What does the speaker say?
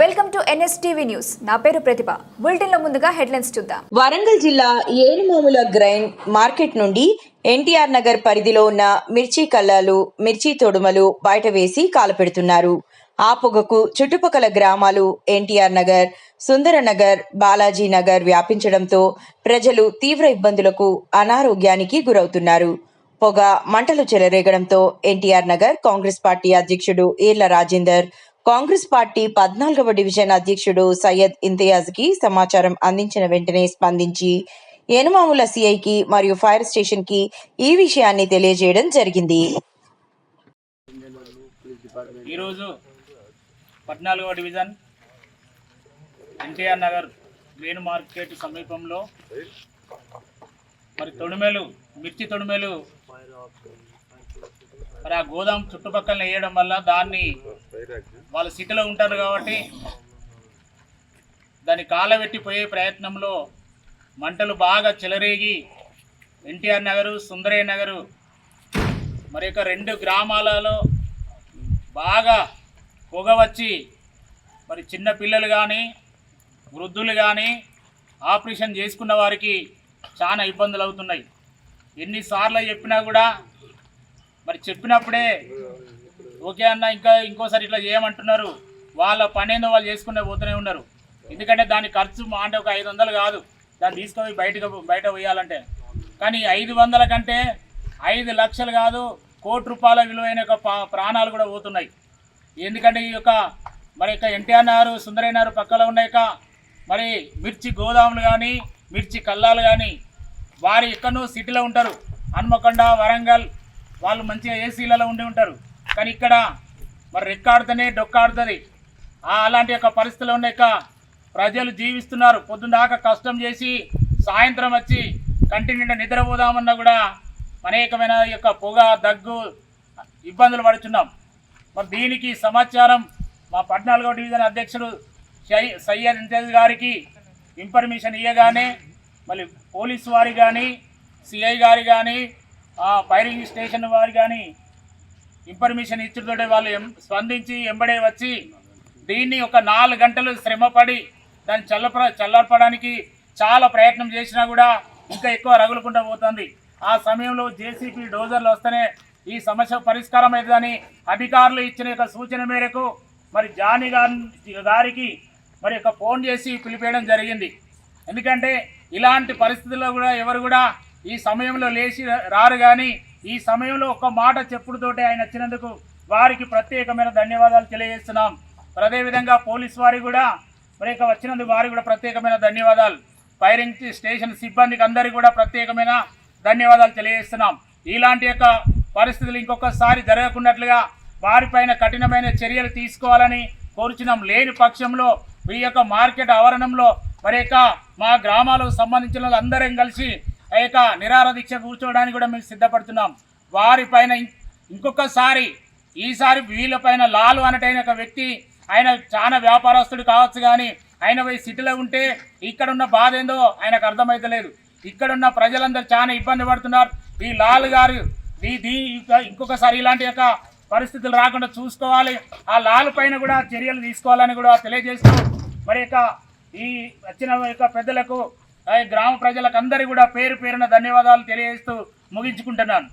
Welcome to NSTV news. నా పేరు ప్రతిభ. బులెటిన్లో ముందుగా హెడ్లైన్స్ చూద్దాం. వరంగల్ జిల్లా ఏనుమాముల గ్రైన్ మార్కెట్ నుండి ఎన్టీఆర్ నగర్ పరిధిలో ఉన్న మిర్చి కల్లాలు మిర్చి తొడుమలు బయట వేసి కాలపెడుతున్నారు. ఆ పొగకు చుట్టుపక్కల గ్రామాలు ఎన్టీఆర్ నగర్ సుందర నగర్ బాలాజీ నగర్ వ్యాపించడంతో ప్రజలు తీవ్ర ఇబ్బందులకు అనారోగ్యానికి గురవుతున్నారు. పొగ మంటలు చెలరేగడంతో ఎన్టీఆర్ నగర్ కాంగ్రెస్ పార్టీ అధ్యక్షుడు ఈర్ల రాజేందర్ కాంగ్రెస్ పార్టీ పద్నాలుగవ డివిజన్ అధ్యక్షుడు సయ్యద్ ఇంతియాజ్కి సమాచారం అందించిన వెంటనే స్పందించి ఏనుమాముల సిఐకి మరియు ఫైర్ స్టేషన్కి ఈ విషయాన్ని తెలియజేయడం జరిగింది. ఈరోజు పద్నాలుగవ డివిజన్ ఎన్టీఆర్ నగర్ వేణు మార్కెట్ సమీపంలో మరి తొడిమెలు మిర్చి తొడిమెలు మరి ఆ గోదాం చుట్టుపక్కల వేయడం వల్ల దాన్ని వాళ్ళు సిటీలో ఉంటారు కాబట్టి దాన్ని కాలబెట్టిపోయే ప్రయత్నంలో మంటలు బాగా చెలరేగి ఎన్టీఆర్ నగరు సుందరయ్య నగరు మరి యొక్క రెండు గ్రామాలలో బాగా పొగ వచ్చి మరి చిన్న పిల్లలు కానీ వృద్ధులు కానీ ఆపరేషన్ చేసుకున్న వారికి చాలా ఇబ్బందులు అవుతున్నాయి. ఎన్నిసార్లు చెప్పినా కూడా మరి చెప్పినప్పుడే ఓకే అన్న ఇంకా ఇంకోసారి ఇట్లా చేయమంటున్నారు. వాళ్ళ పని ఏందో వాళ్ళు చేసుకునే పోతూనే ఉన్నారు. ఎందుకంటే దాని ఖర్చు మా అంటే ఒక ఐదు వందలు కాదు. దాన్ని తీసుకొని బయటకు బయట పోయాలంటే. కానీ ఐదు వందల కంటే ఐదు లక్షలు కాదు కోటి రూపాయల విలువైన యొక్క పా- ప్రాణాలు కూడా పోతున్నాయి. ఎందుకంటే ఈ యొక్క మరి యొక్క ఎన్టీఆర్ నగర్ సుందరయ్య పక్కలో ఉన్న యొక్క మరి మిర్చి గోదాములు కానీ మిర్చి కల్లాలు కానీ వారు ఎక్కడో సిటీలో ఉంటారు. హన్మకొండ వరంగల్ వాళ్ళు మంచిగా ఏసీలలో ఉండి ఉంటారు. కానీ ఇక్కడ మరి రెక్కాడుతూనే డొక్కాడుతుంది. అలాంటి యొక్క పరిస్థితుల్లో ఉన్న యొక్క ప్రజలు జీవిస్తున్నారు. పొద్దున్న దాకా కష్టం చేసి సాయంత్రం వచ్చి కంటి నిండా నిద్రపోదామన్నా కూడా అనేకమైన యొక్క పొగ దగ్గు ఇబ్బందులు పడుతున్నాం మరి దీనికి సమాచారం మా పద్నాలుగో డివిజన్ అధ్యక్షుడు సై- సయ్యద్ ఇంతేజ్ గారికి ఇన్ఫర్మేషన్ ఇవ్వగానే మళ్ళీ పోలీసు వారి కానీ సిఐ గారి కానీ ఫైరింగ్ స్టేషన్ వారు కానీ ఇన్ఫర్మేషన్ ఇచ్చుతోటే వాళ్ళు స్పందించి ఎంబడే వచ్చి దీన్ని ఒక నాలుగు గంటలు శ్రమపడి దాన్ని చల్లప చల్లర్పడానికి చాలా ప్రయత్నం చేసినా కూడా ఇంకా ఎక్కువ రగులుకుండా పోతుంది. ఆ సమయంలో జేసీపీ డోజర్లు వస్తేనే ఈ సమస్య పరిష్కారం అవుతుందని అధికారులు ఇచ్చిన యొక్క సూచన మేరకు మరి జానీ గారి గారికి మరి యొక్క ఫోన్ చేసి పిలిపేయడం జరిగింది. ఎందుకంటే ఇలాంటి పరిస్థితుల్లో కూడా ఎవరు కూడా ఈ సమయంలో లేచి రారు కానీ ఈ సమయంలో ఒక మాట చెప్పుడుతోటే ఆయన వచ్చినందుకు వారికి ప్రత్యేకమైన ధన్యవాదాలు తెలియజేస్తున్నాం. అదేవిధంగా పోలీస్ వారికి కూడా మరి ఇక వచ్చినందుకు వారికి కూడా ప్రత్యేకమైన ధన్యవాదాలు. ఫైరింగ్ స్టేషన్ సిబ్బందికి అందరికీ కూడా ప్రత్యేకమైన ధన్యవాదాలు తెలియజేస్తున్నాం. ఇలాంటి యొక్క పరిస్థితులు ఇంకొకసారి జరగకున్నట్లుగా వారిపైన కఠినమైన చర్యలు తీసుకోవాలని కోరుచున్నాం. లేని పక్షంలో ఈ యొక్క మార్కెట్ ఆవరణంలో మరి మా గ్రామాలకు సంబంధించిన వాళ్ళందరం కలిసి యొక్క నిరార దీక్ష కూర్చోవడానికి కూడా మేము సిద్ధపడుతున్నాం. వారిపైన ఇంకొకసారి ఈసారి వీళ్ళపైన లాలు అనటైన ఒక వ్యక్తి ఆయన చాలా వ్యాపారస్తుడు కావచ్చు కానీ ఆయన పోయి సిటీలో ఉంటే ఇక్కడ ఉన్న బాధ ఏందో ఆయనకు అర్థమైతలేదు. ఇక్కడున్న ప్రజలందరూ చాలా ఇబ్బంది పడుతున్నారు. ఈ లాల్ గారు ఈ దీ ఇంకొకసారి ఇలాంటి యొక్క పరిస్థితులు రాకుండా చూసుకోవాలి. ఆ లాల్ పైన కూడా చర్యలు తీసుకోవాలని కూడా తెలియజేస్తూ మరి ఈ వచ్చిన యొక్క పెద్దలకు గ్రామ ప్రజలకు అందరి కూడా పేరు పేరున ధన్యవాదాలు తెలియజేస్తూ ముగించుకుంటున్నాను.